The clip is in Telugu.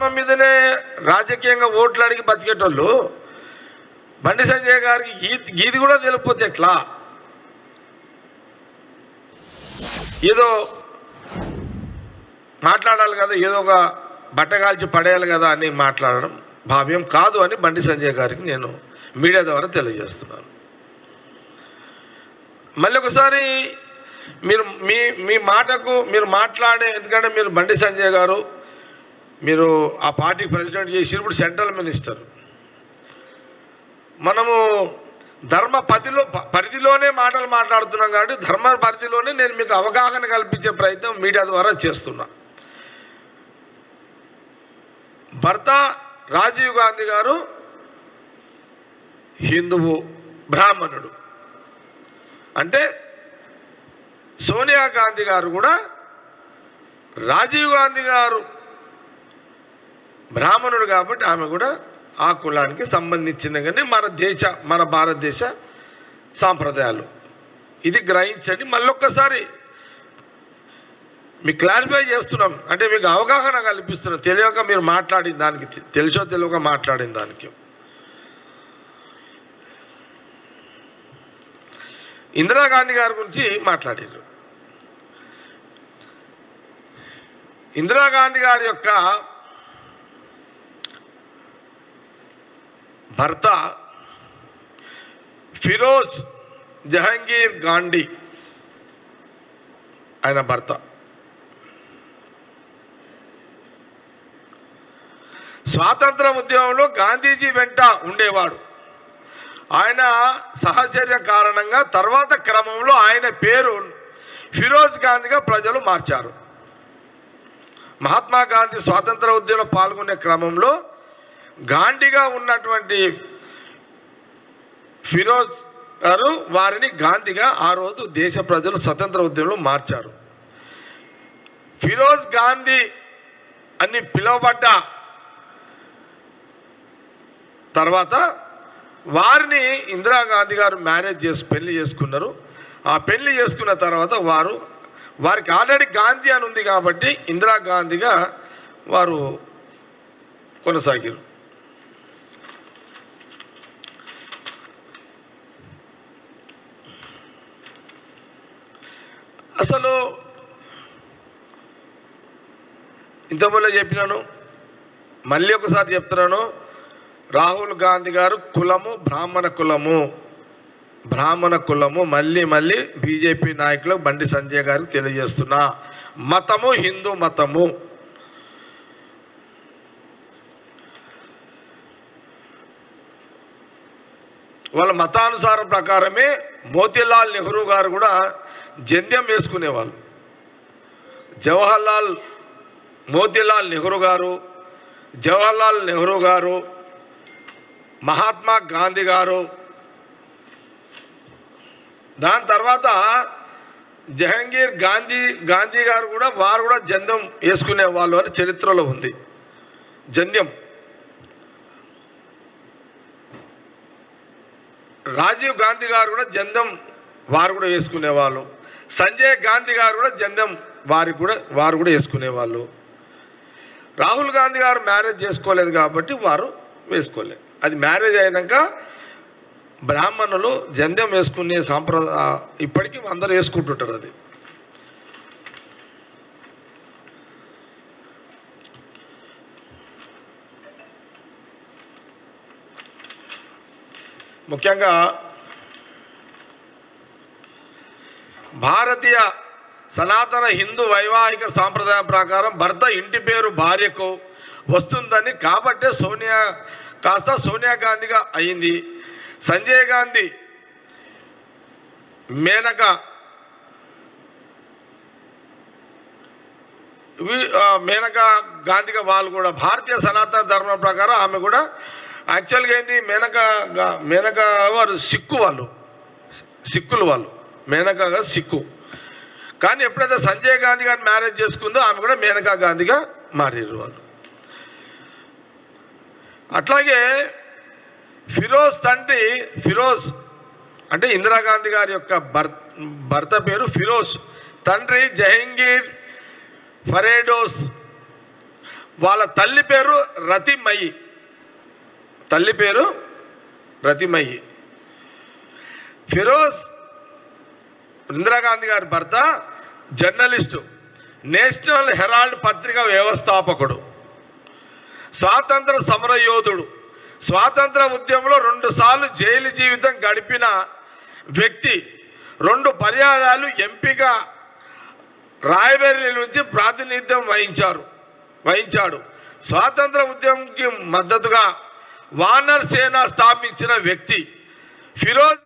ఆత్మ మీదనే రాజకీయంగా ఓట్లు అడిగి బతికేటోళ్ళు బండి సంజయ్ గారికి గీతి గీది కూడా తెలియపోతే ఎట్లా? ఏదో మాట్లాడాలి కదా ఏదో ఒక బట్ట కాల్చి పడేయాలి కదా అని మాట్లాడడం భావ్యం కాదు అని బండి సంజయ్ గారికి నేను మీడియా ద్వారా తెలియజేస్తున్నాను. మళ్ళీ ఒకసారి మీరు మీ మీ మాటకు మీరు మాట్లాడే ఎందుకంటే మీరు బండి సంజయ్ గారు మీరు ఆ పార్టీ ప్రెసిడెంట్ చేసినప్పుడు సెంట్రల్ మినిస్టర్. మనము ధర్మ పదిలో పరిధిలోనే మాటలు మాట్లాడుతున్నాం కాబట్టి ధర్మ పరిధిలోనే నేను మీకు అవగాహన కల్పించే ప్రయత్నం మీడియా ద్వారా చేస్తున్నా. భర్త రాజీవ్ గాంధీ గారు హిందువు బ్రాహ్మణుడు. అంటే సోనియా గాంధీ గారు కూడా రాజీవ్ గాంధీ గారు బ్రాహ్మణుడు కాబట్టి ఆమె కూడా ఆ కులానికి సంబంధించిన కానీ మన దేశ మన భారతదేశ సాంప్రదాయాలు. ఇది గ్రహించండి. మళ్ళొక్కసారి మీకు క్లారిఫై చేస్తున్నాం. అంటే మీకు అవగాహన కల్పిస్తున్నాం. తెలియక మీరు మాట్లాడిన దానికి తెలుసో తెలియక మాట్లాడిన దానికి. ఇందిరాగాంధీ గారి గురించి మాట్లాడారు. ఇందిరాగాంధీ గారి యొక్క భర్త ఫిరోజ్ జహంగీర్ గాంధీ. ఆయన భర్త. స్వాతంత్ర ఉద్యమంలో గాంధీజీ వెంట ఉండేవాడు. ఆయన సహచర్య కారణంగా తర్వాత క్రమంలో ఆయన పేరు ఫిరోజ్ గాంధీగా ప్రజలు మార్చారు. మహాత్మా గాంధీ స్వాతంత్ర ఉద్యమంలో పాల్గొనే క్రమంలో గాంధీగా ఉన్నటువంటి ఫిరోజ్ గారు వారిని గాంధీగా ఆ రోజు దేశ ప్రజలు స్వతంత్ర ఉద్యమంలో మార్చారు. ఫిరోజ్ గాంధీ అని పిలువబడ్డ తర్వాత వారిని ఇందిరాగాంధీ గారు మ్యారేజ్ చేసి పెళ్ళి చేసుకున్నారు. ఆ పెళ్ళి చేసుకున్న తర్వాత వారు వారికి ఆల్రెడీ గాంధీ అని ఉంది కాబట్టి ఇందిరాగాంధీగా వారు కొనసాగారు. అసలు ఇంతకుముందు చెప్పినాను మళ్ళీ ఒకసారి చెప్తున్నాను రాహుల్ గాంధీ గారు కులము బ్రాహ్మణ కులము. బ్రాహ్మణ కులము మళ్ళీ మళ్ళీ బీజేపీ నాయకులు బండి సంజయ్ గారికి తెలియజేస్తున్నా. మతము హిందూ మతము. వాళ్ళ మతానుసారం ప్రకారమే మోతీలాల్ నెహ్రూ గారు కూడా జంధ్యం వేసుకునేవాళ్ళు. జవహర్లాల్ మోతీలాల్ నెహ్రూ గారు జవహర్లాల్ నెహ్రూ గారు మహాత్మా గాంధీ గారు. దాని తర్వాత జహంగీర్ గాంధీ గాంధీ గారు కూడా వారు కూడా జంధ్యం వేసుకునే వాళ్ళు అని చరిత్రలో ఉంది. జంధ్యం రాజీవ్ గాంధీ గారు కూడా జందం వారు కూడా వేసుకునేవాళ్ళు. సంజయ్ గాంధీ గారు కూడా జందం వారి కూడా వారు కూడా వేసుకునేవాళ్ళు. రాహుల్ గాంధీ గారు మ్యారేజ్ చేసుకోలేదు కాబట్టి వారు వేసుకోలేదు అది మ్యారేజ్ అయినాక బ్రాహ్మణులు జంధ్యం వేసుకునే సాంప్రదాయ ఇప్పటికీ అందరూ వేసుకుంటుంటారు అది. ముఖ్యంగా భారతీయ సనాతన హిందూ వైవాహిక సాంప్రదాయం ప్రకారం భర్త ఇంటి పేరు భార్యకు వస్తుందని కాబట్టే సోనియా కాస్త సోనియా గాంధీగా అయింది. సంజయ్ గాంధీ మేనక మేనకా గాంధీగా వాళ్ళు కూడా భారతీయ సనాతన ధర్మం ప్రకారం ఆమె కూడా యాక్చువల్గా ఏంది మేనక గా- మేనక వారు సిక్కు వాళ్ళు. సిక్కులు వాళ్ళు. మేనకా సిక్కు. కానీ ఎప్పుడైతే సంజయ్ గాంధీ గారిని మ్యారేజ్ చేసుకుందో ఆమె కూడా మేనకా గాంధీగా మారారు వాళ్ళు. అట్లాగే ఫిరోజ్ తండ్రి ఫిరోజ్ అంటే ఇందిరాగాంధీ గారి యొక్క భర్త భర్త పేరు ఫిరోజ్. తండ్రి జహంగీర్ ఫరేడోస్. వాళ్ళ తల్లి పేరు రతిమయి. తల్లి పేరు రతిమయ్యి. ఫిరోజ్ ఇందిరాగాంధీ గారి భర్త జర్నలిస్టు నేషనల్ హెరాల్డ్ పత్రిక వ్యవస్థాపకుడు స్వాతంత్ర సమర యోధుడు. స్వాతంత్ర ఉద్యమంలో రెండుసార్లు జైలు జీవితం గడిపిన వ్యక్తి రెండు పర్యాయాలు ఎంపీగా రాయబరేలీ నుంచి ప్రాతినిధ్యం వహించారు వహించాడు. స్వాతంత్ర ఉద్యమంకి మద్దతుగా వానర్ సేన స్థాపించిన వ్యక్తి ఫిరోజ్